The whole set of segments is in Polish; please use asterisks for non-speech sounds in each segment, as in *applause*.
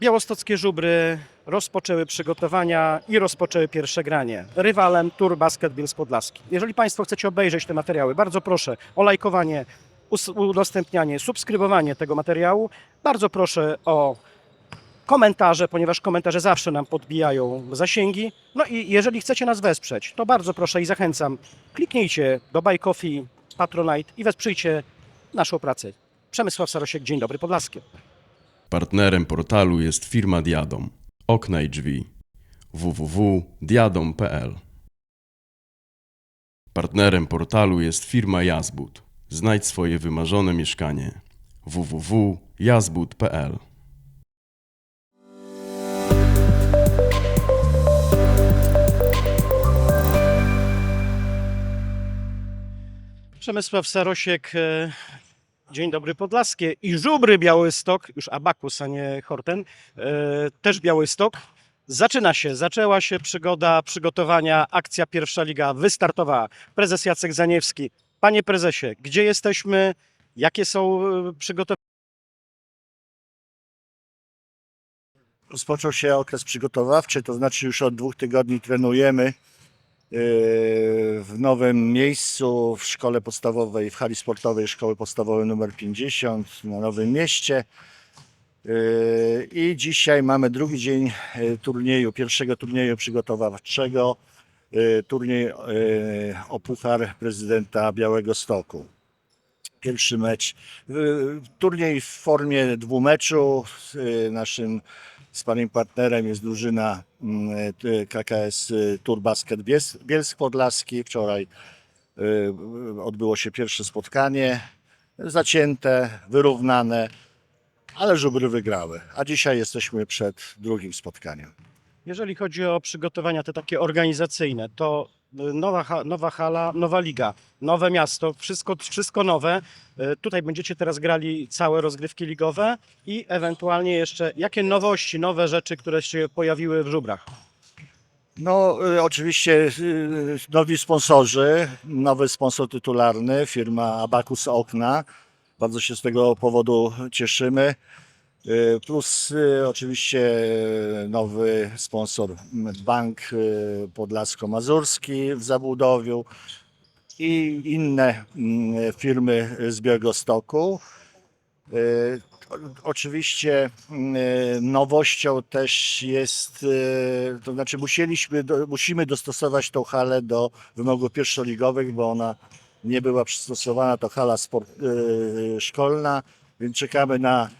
Białostockie żubry rozpoczęły przygotowania i rozpoczęły pierwsze granie. Rywalem Tour Basket Bielsk Podlaski. Jeżeli Państwo chcecie obejrzeć te materiały, bardzo proszę o lajkowanie, udostępnianie, subskrybowanie tego materiału. Bardzo proszę o komentarze, ponieważ komentarze zawsze nam podbijają zasięgi. No i jeżeli chcecie nas wesprzeć, to bardzo proszę i zachęcam, kliknijcie do Buy Coffee, Patronite i wesprzyjcie naszą pracę. Przemysław Sarosiek, Dzień Dobry Podlaskie. Partnerem portalu jest firma Diadom. Okna i drzwi. www.diadom.pl Partnerem portalu jest firma Jazbud. Znajdź swoje wymarzone mieszkanie. www.jazbud.pl Przemysław Sarosiek, e, Dzień Dobry Podlaskie i Żubry Białystok, już Abakus, a nie Horten, e, też Białystok. Zaczyna się, zaczęła się przygoda przygotowania, akcja Pierwsza Liga wystartowała. Prezes Jacek Zaniewski. Panie prezesie, gdzie jesteśmy? Jakie są e, przygotowania? Rozpoczął się okres przygotowawczy, to znaczy już od dwóch tygodni trenujemy yy, w nowym miejscu w szkole podstawowej, w hali sportowej Szkoły Podstawowej nr 50 na Nowym Mieście. Yy, I dzisiaj mamy drugi dzień yy, turnieju, pierwszego turnieju przygotowawczego, yy, turniej o Puchar Prezydenta Białego Stoku. Pierwszy mecz, turniej w formie dwumeczu. Naszym Sparring partnerem jest drużyna mm, KKS y, Tour Basket Bies- Bielsk Podlaski. Wczoraj y, odbyło się pierwsze spotkanie. Zacięte, wyrównane, ale żubry wygrały. A dzisiaj jesteśmy przed drugim spotkaniem. Jeżeli chodzi o przygotowania te takie organizacyjne, to nowa, nowa hala, nowa liga, nowe miasto, wszystko, wszystko nowe. Y, Tutaj będziecie teraz grali całe rozgrywki ligowe i ewentualnie jeszcze jakie nowości, nowe rzeczy, które się pojawiły w żubrach. No, y, oczywiście y, nowi sponsorzy, nowy sponsor tytularny, firma Abacus Okna. Bardzo się z tego powodu cieszymy. Y, Plus y, oczywiście y, nowy sponsor Bank Podlasko-Mazurski w Zabudowiu i inne firmy z Białegostoku. Oczywiście nowością też jest, to znaczy musieliśmy, musimy dostosować tą halę do wymogów pierwszoligowych, bo ona nie była przystosowana, to hala sport, szkolna, więc czekamy na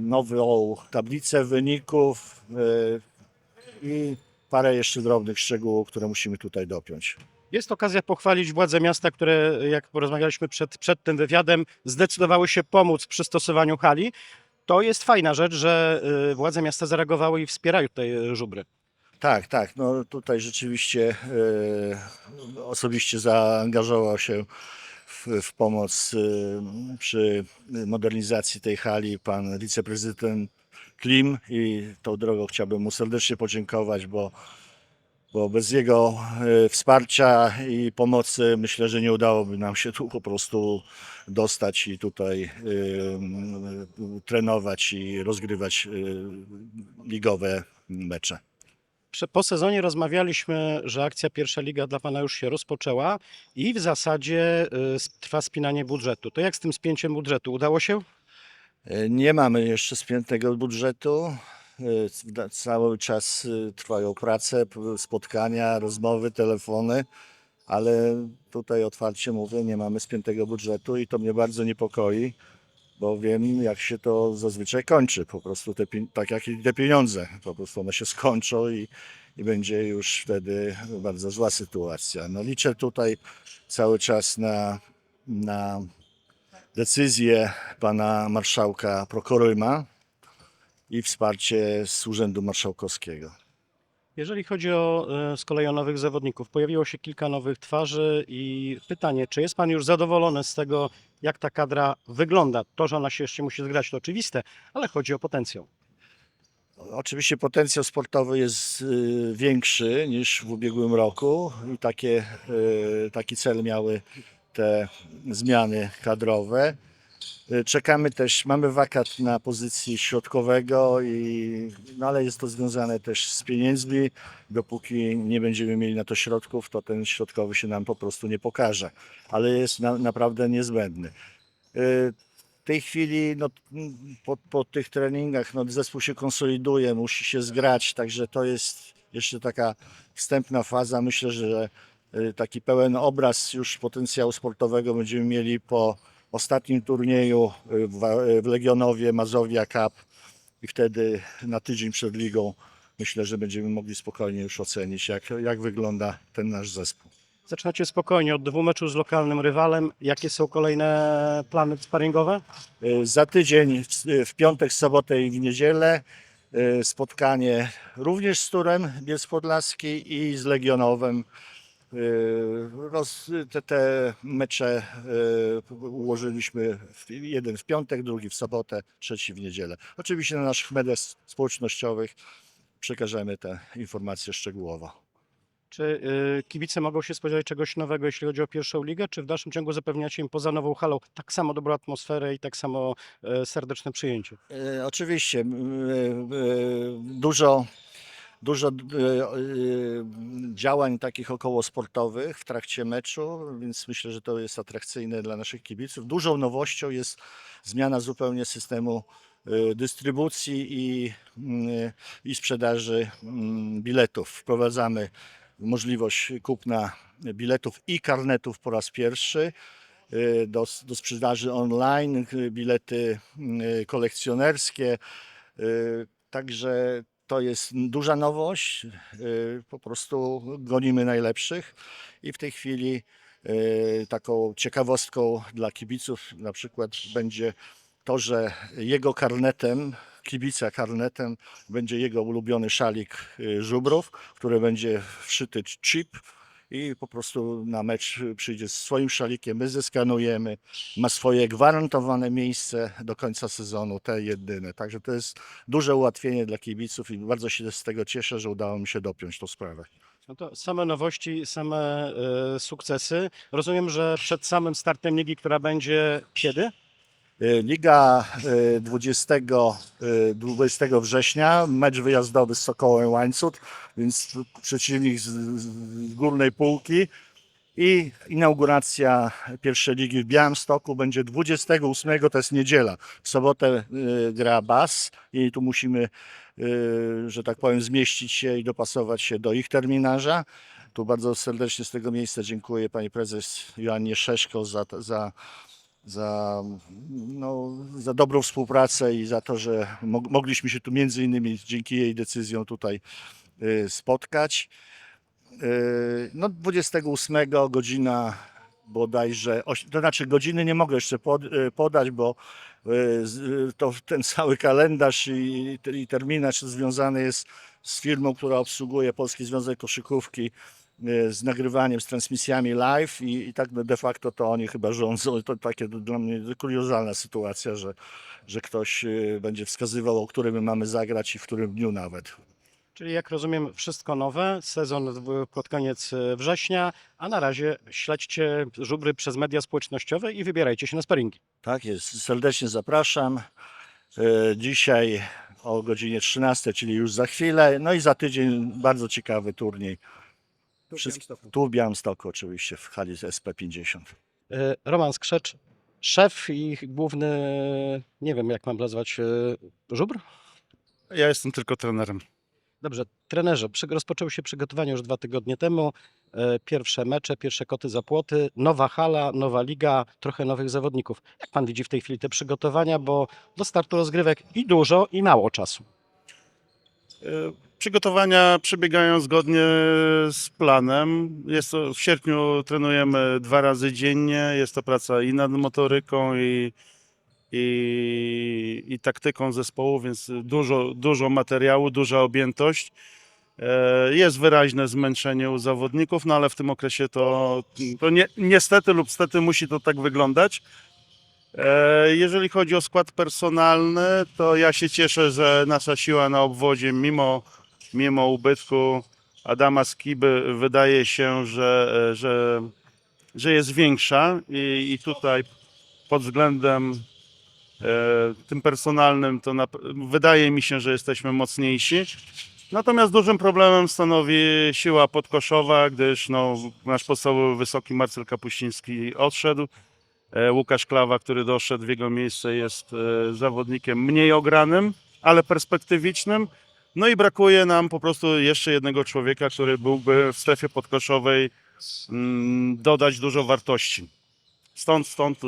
nową tablicę wyników y, i parę jeszcze drobnych szczegółów, które musimy tutaj dopiąć. Jest okazja pochwalić władze miasta, które, jak porozmawialiśmy przed, przed tym wywiadem, zdecydowały się pomóc w przystosowaniu hali. To jest fajna rzecz, że y, władze miasta zareagowały i wspierają tutaj żubry. Tak, tak. No tutaj rzeczywiście e, osobiście zaangażował się w, pomoc e, przy modernizacji tej hali pan wiceprezydent Klim i tą drogą chciałbym mu serdecznie podziękować, bo, bo bez jego e, wsparcia i pomocy myślę, że nie udałoby nam się tu po prostu dostać i tutaj m, trenować i rozgrywać ligowe mecze. Po sezonie rozmawialiśmy, że akcja Pierwsza Liga dla Pana już się rozpoczęła i w zasadzie y, trwa spinanie budżetu. To jak z tym spięciem budżetu? Udało się? E, Nie mamy jeszcze spiętego budżetu. E, Cały czas e, trwają prace, spotkania, rozmowy, telefony, ale tutaj otwarcie mówię, nie mamy spiętego budżetu i to mnie bardzo niepokoi, bo wiem, jak się to zazwyczaj kończy. Po prostu te, tak jak i te pieniądze, po prostu one się skończą i, i będzie już wtedy bardzo zła sytuacja. No liczę tutaj cały czas na, na decyzję pana marszałka Prokoryma i wsparcie z Urzędu Marszałkowskiego. Jeżeli chodzi o y, z kolei o nowych zawodników, pojawiło się kilka nowych twarzy i pytanie, czy jest Pan już zadowolony z tego, jak ta kadra wygląda? To, że ona się jeszcze musi zgrać, to oczywiste, ale chodzi o potencjał. Oczywiście potencjał sportowy jest y, większy niż w ubiegłym roku i takie, y, taki cel miały te zmiany kadrowe. Y, Czekamy też, mamy wakat na pozycji środkowego, i, no ale jest to związane też z pieniędzmi. Dopóki nie będziemy mieli na to środków, to ten środkowy się nam po prostu nie pokaże, ale jest na, naprawdę niezbędny. Y, W tej chwili no, po, po tych treningach no, zespół się konsoliduje, musi się zgrać, także to jest jeszcze taka wstępna faza. Myślę, że y, taki pełen obraz już potencjału sportowego będziemy mieli po ostatnim turnieju y, w, Wa- w Legionowie Mazowia Cup i wtedy na tydzień przed ligą myślę, że będziemy mogli spokojnie już ocenić, jak, jak wygląda ten nasz zespół. Zaczynacie spokojnie od dwóch meczów z lokalnym rywalem. Jakie są kolejne plany sparingowe? Y, Za tydzień, w, piątek, sobotę i w niedzielę y, spotkanie również z Turem Bielsk Podlaski i z Legionowem. Y, Roz, te, te mecze y, ułożyliśmy w, jeden w piątek, drugi w sobotę, trzeci w niedzielę. Oczywiście na naszych mediach społecznościowych przekażemy te informacje szczegółowo. Czy y, kibice mogą się spodziewać czegoś nowego, jeśli chodzi o pierwszą ligę? Czy w dalszym ciągu zapewniacie im poza nową halą tak samo dobrą atmosferę i tak samo e, serdeczne przyjęcie? E, Oczywiście e, e, dużo, dużo e, e, działań takich okołosportowych w trakcie meczu, więc myślę, że to jest atrakcyjne dla naszych kibiców. Dużą nowością jest zmiana zupełnie systemu e, dystrybucji i, mm, i sprzedaży mm, biletów. Wprowadzamy możliwość kupna biletów i karnetów po raz pierwszy do, do sprzedaży online, bilety y, kolekcjonerskie. Także to jest duża nowość. y, Po prostu gonimy najlepszych i w tej chwili y, taką ciekawostką dla kibiców na przykład będzie to, że jego karnetem, kibica karnetem będzie jego ulubiony szalik y, żubrów, który będzie wszyty chip i po prostu na mecz przyjdzie z swoim szalikiem, my zeskanujemy, ma swoje gwarantowane miejsce do końca sezonu, te jedyne. Także to jest duże ułatwienie dla kibiców i bardzo się z tego cieszę, że udało mi się dopiąć tą sprawę. No to same nowości, same e, sukcesy. Rozumiem, że przed samym startem ligi, która będzie kiedy? Y, Liga y, 20, y, 20 września, mecz wyjazdowy z Sokołem Łańcut, więc przeciwnik z, górnej półki i inauguracja pierwszej ligi w Białymstoku będzie 28, to jest niedziela. W sobotę gra BAS i tu musimy, że tak powiem, zmieścić się i dopasować się do ich terminarza. Tu bardzo serdecznie z tego miejsca dziękuję pani prezes Joannie Szeszko za, za za, no, za dobrą współpracę i za to, że mog- mogliśmy się tu między innymi dzięki jej decyzjom tutaj y, spotkać. Y, No 28 godzina bodajże, to znaczy godziny nie mogę jeszcze y, podać, bo to ten *laughs* cały kalendarz i, i terminarz związany jest z firmą, która obsługuje Polski Związek Koszykówki z nagrywaniem, z transmisjami live i, i tak de facto to oni chyba rządzą. To takie dla mnie kuriozalna sytuacja, że, że ktoś y, będzie wskazywał, o którym my mamy zagrać i w którym dniu nawet. Czyli jak rozumiem, wszystko nowe, sezon pod koniec e, września, a na razie śledźcie żubry przez media społecznościowe i wybierajcie się na sparingi. Tak jest, serdecznie zapraszam. Y, Dzisiaj o godzinie 13, czyli już za chwilę. No i za tydzień bardzo ciekawy turniej. Tu w Białymstoku oczywiście, w hali SP50. E, Roman Skrzecz, szef i główny, nie wiem jak mam nazwać, e, żubr? Ja jestem tylko trenerem. Dobrze, trenerze, przy, rozpoczęły się przygotowania już dwa tygodnie temu. E, Pierwsze mecze, pierwsze koty za płoty, nowa hala, nowa liga, trochę nowych zawodników. Jak pan widzi w tej chwili te przygotowania, bo do startu rozgrywek i dużo, i mało czasu. E, Przygotowania przebiegają zgodnie z planem. Jest to, w sierpniu trenujemy dwa razy dziennie. Jest to praca i nad motoryką, i, i, i taktyką zespołu, więc dużo, dużo materiału, duża objętość. E, Jest wyraźne zmęczenie u zawodników, no ale w tym okresie to, to nie, niestety lub stety musi to tak wyglądać. E, Jeżeli chodzi o skład personalny, to ja się cieszę, że nasza siła na obwodzie, mimo, mimo ubytku Adama Skiby, wydaje się, że, że, że jest większa i, i tutaj pod względem tym personalnym, to na, wydaje mi się, że jesteśmy mocniejsi. Natomiast dużym problemem stanowi siła podkoszowa, gdyż no, nasz podstawowy wysoki Marcel Kapuściński odszedł. E, Łukasz Klawa, który doszedł w jego miejsce, jest e, zawodnikiem mniej ogranym, ale perspektywicznym. No i brakuje nam po prostu jeszcze jednego człowieka, który byłby w strefie podkoszowej mm, dodać dużo wartości. Stąd, stąd y,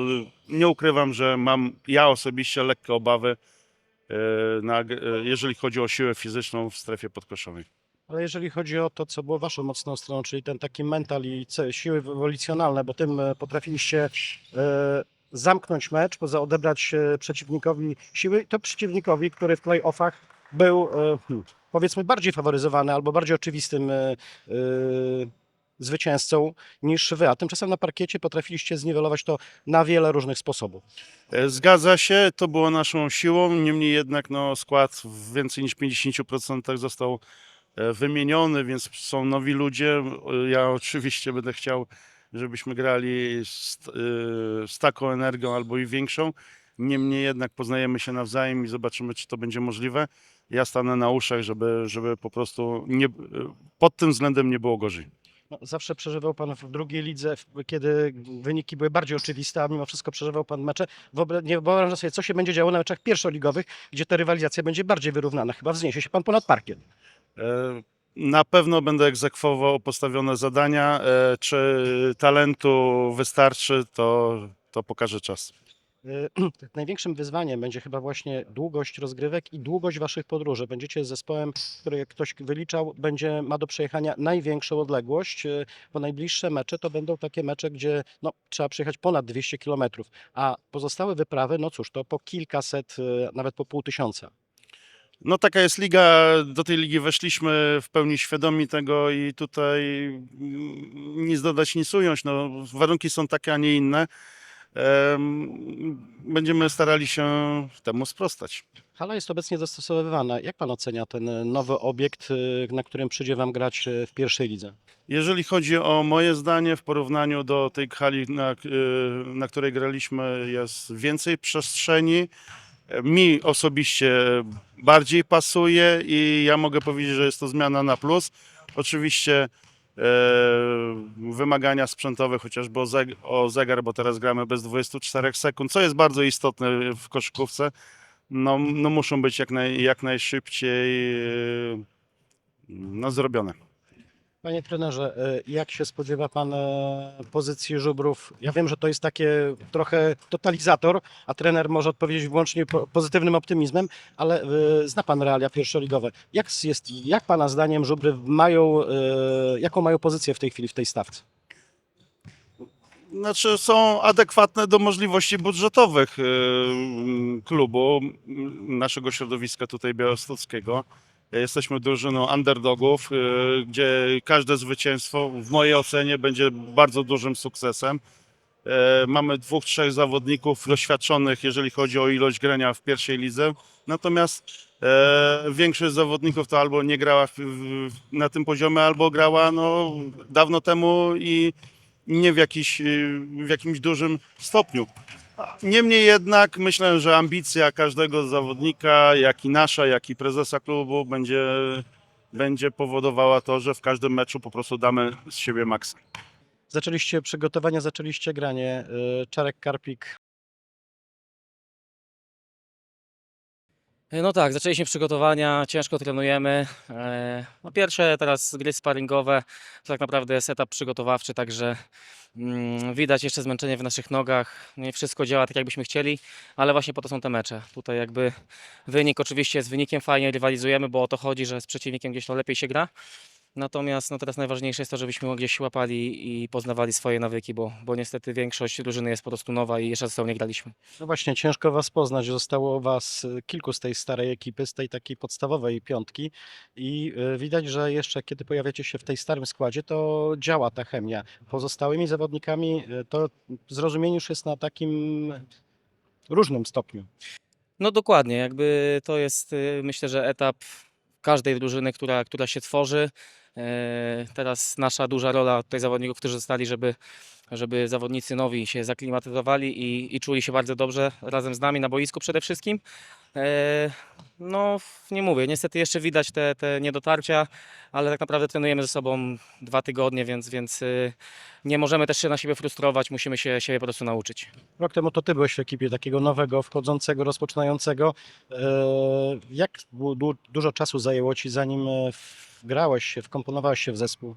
nie ukrywam, że mam ja osobiście lekkie obawy, e, na, e, jeżeli chodzi o siłę fizyczną w strefie podkoszowej. Ale jeżeli chodzi o to, co było waszą mocną stroną, czyli ten taki mental i siły ewolicjonalne, bo tym e, potrafiliście e, zamknąć mecz, poza odebrać przeciwnikowi siły, to przeciwnikowi, który w play-offach był e, hmm, powiedzmy bardziej faworyzowany albo bardziej oczywistym e, e, zwycięzcą niż wy, a tymczasem na parkiecie potrafiliście zniwelować to na wiele różnych sposobów. Zgadza się, to było naszą siłą, niemniej jednak no, skład w więcej niż 50% został wymieniony, więc są nowi ludzie. Ja *laughs* oczywiście będę chciał, żebyśmy grali z, z taką energią albo i większą. Niemniej jednak poznajemy się nawzajem i zobaczymy, czy to będzie możliwe. Ja stanę na uszach, żeby, żeby po prostu nie, pod tym względem nie było gorzej. No, zawsze przeżywał Pan w drugiej lidze, kiedy wyniki były bardziej oczywiste, a mimo wszystko przeżywał Pan mecze. Wobec, nie wyobrażam sobie, co się będzie działo na meczach pierwszoligowych, gdzie ta rywalizacja będzie bardziej wyrównana. Chyba wzniesie się Pan ponad parkiet. E, Na pewno będę egzekwował postawione zadania. E, Czy talentu wystarczy, to, to pokaże czas. Y, *clears throat* Największym wyzwaniem będzie chyba właśnie długość rozgrywek i długość Waszych podróży. Będziecie zespołem, który jak ktoś wyliczał, będzie ma do przejechania największą odległość, y, bo najbliższe mecze to będą takie mecze, gdzie no, trzeba przejechać ponad 200 kilometrów, a pozostałe wyprawy, no cóż, to po kilkaset, y, nawet po pół tysiąca. No taka jest liga, do tej ligi weszliśmy w pełni świadomi tego i tutaj mm, nic dodać, nic ująć. No, warunki są takie, a nie inne. Em, Będziemy starali się temu sprostać. Hala jest obecnie dostosowywana. Jak Pan ocenia ten nowy obiekt, y, na którym przyjdzie Wam grać y, w pierwszej lidze? Jeżeli chodzi o moje zdanie, w porównaniu do tej hali, na, y, na której graliśmy, jest więcej przestrzeni. Mi osobiście bardziej pasuje i ja mogę powiedzieć, że jest to zmiana na plus. Oczywiście wymagania sprzętowe, chociażby o zegar, bo teraz gramy bez 24 sekund, co jest bardzo istotne w koszykówce. No, no muszą być jak, naj, jak najszybciej e, no, zrobione. Panie trenerze, y, jak się spodziewa Pan e, pozycji żubrów? Ja wiem, że to jest takie trochę totalizator, a trener może odpowiedzieć wyłącznie po- pozytywnym optymizmem, ale y, zna Pan realia pierwszoligowe. Jak jest, jak Pana zdaniem żubry mają, jaką mają pozycję w tej chwili w tej stawce? Znaczy są adekwatne do możliwości budżetowych klubu, naszego środowiska tutaj białostockiego. Jesteśmy drużyną underdogów, y, gdzie każde zwycięstwo w mojej ocenie będzie bardzo dużym sukcesem. E, Mamy dwóch, trzech zawodników doświadczonych, jeżeli chodzi o ilość grania w pierwszej lidze. Natomiast e, większość zawodników to albo nie grała na tym poziomie, albo grała no, dawno temu i nie w, jakiś, y, w jakimś dużym stopniu. Niemniej jednak myślę, że ambicja każdego zawodnika, jak i nasza, jak i prezesa klubu będzie, będzie powodowała to, że w każdym meczu po prostu damy z siebie maks. Zaczęliście przygotowania, zaczęliście granie. y, Czarek Karpik No tak, zaczęliśmy przygotowania, ciężko trenujemy. E, No pierwsze teraz gry sparingowe, to tak naprawdę jest etap przygotowawczy, także mm, widać jeszcze zmęczenie w naszych nogach. Nie wszystko działa tak, jakbyśmy chcieli, ale właśnie po to są te mecze. Tutaj jakby wynik oczywiście jest wynikiem, fajnie rywalizujemy, bo o to chodzi, że z przeciwnikiem gdzieś to lepiej się gra. Natomiast no teraz najważniejsze jest to, żebyśmy gdzieś łapali i poznawali swoje nawyki, bo, bo niestety większość drużyny jest po prostu nowa i jeszcze ze sobą nie graliśmy. No właśnie, ciężko was poznać. Zostało was y, kilku z tej starej ekipy, z tej takiej podstawowej piątki i y, widać, że jeszcze kiedy pojawiacie się w tej starym składzie, to działa ta chemia. Pozostałymi zawodnikami y, to zrozumienie już jest na takim różnym stopniu. No dokładnie, jakby to jest myślę, że etap każdej drużyny, która, która się tworzy. E, Teraz nasza duża rola tutaj zawodników, którzy zostali, żeby, żeby zawodnicy nowi się zaklimatyzowali i, i czuli się bardzo dobrze razem z nami na boisku przede wszystkim. E, No, nie mówię, niestety jeszcze widać te, te niedotarcia, ale tak naprawdę trenujemy ze sobą dwa tygodnie, więc, więc y, nie możemy też się na siebie frustrować, musimy się siebie po prostu nauczyć. Rok temu to ty byłeś w ekipie takiego nowego, wchodzącego, rozpoczynającego. E, Jak du- du- dużo czasu zajęło ci, zanim e, wgrałeś się, wkomponowałeś się w zespół?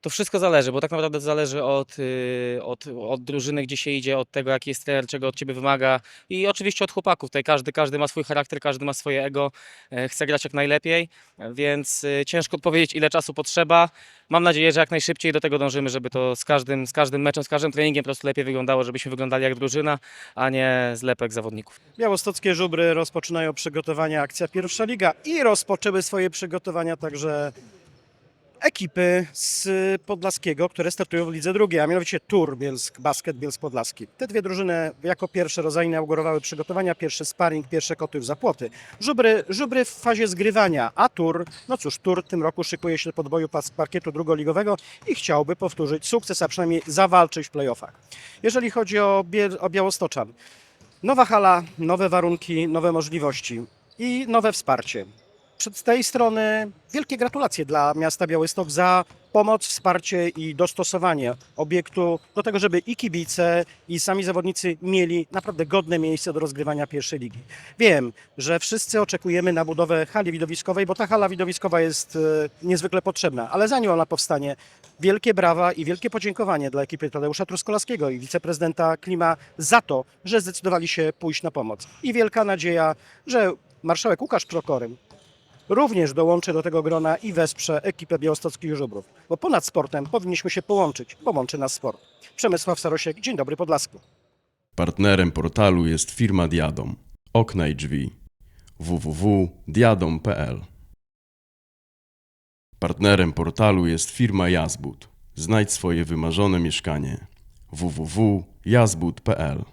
To wszystko zależy, bo tak naprawdę zależy od, y, od, od drużyny, gdzie się idzie, od tego, jaki jest trener, czego od ciebie wymaga i oczywiście od chłopaków. Tutaj każdy, każdy ma swój charakter, każdy ma swoje ego, e, chce grać jak najlepiej, więc y, ciężko odpowiedzieć, ile czasu potrzeba. Mam nadzieję, że jak najszybciej do tego dążymy, żeby to z każdym, z każdym meczem, z każdym treningiem po prostu lepiej wyglądało, żebyśmy wyglądali jak drużyna, a nie zlepek zawodników. Białostockie żubry rozpoczynają przygotowania akcja pierwsza liga i rozpoczęły swoje przygotowania także ekipy z Podlaskiego, które startują w lidze drugiej, a mianowicie Tur Bielsk, Basket Bielsk Podlaski. Te dwie drużyny jako pierwsze zainaugurowały przygotowania, pierwszy sparring, pierwsze koty w zapłoty. Żubry, żubry w fazie zgrywania, a Tur, no cóż, Tur tym roku szykuje się do podboju parkietu drugoligowego i chciałby powtórzyć sukces, a przynajmniej zawalczyć w playoffach. Jeżeli chodzi o, Biel- o Białostoczan, Nowa hala, nowe warunki, nowe możliwości i nowe wsparcie. Przed tej strony wielkie gratulacje dla miasta Białystok za pomoc, wsparcie i dostosowanie obiektu do tego, żeby i kibice, i sami zawodnicy mieli naprawdę godne miejsce do rozgrywania pierwszej ligi. Wiem, że wszyscy oczekujemy na budowę hali widowiskowej, bo ta hala widowiskowa jest e, niezwykle potrzebna, ale zanim ona powstanie, wielkie brawa i wielkie podziękowanie dla ekipy Tadeusza Truskolaskiego i wiceprezydenta Klima za to, że zdecydowali się pójść na pomoc. I wielka nadzieja, że marszałek Łukasz Prokorym również dołączy do tego grona i wesprze ekipę białostockich żubrów. Bo ponad sportem powinniśmy się połączyć, bo łączy nas sport. Przemysław Sarosiek, dzień dobry Podlasku. Partnerem portalu jest firma Diadom. Okna i drzwi. www.diadom.pl Partnerem portalu jest firma Jazbud. Znajdź swoje wymarzone mieszkanie. www.jazbud.pl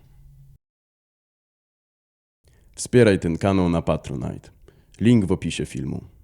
Wspieraj ten kanał na Patronite. Link w opisie filmu.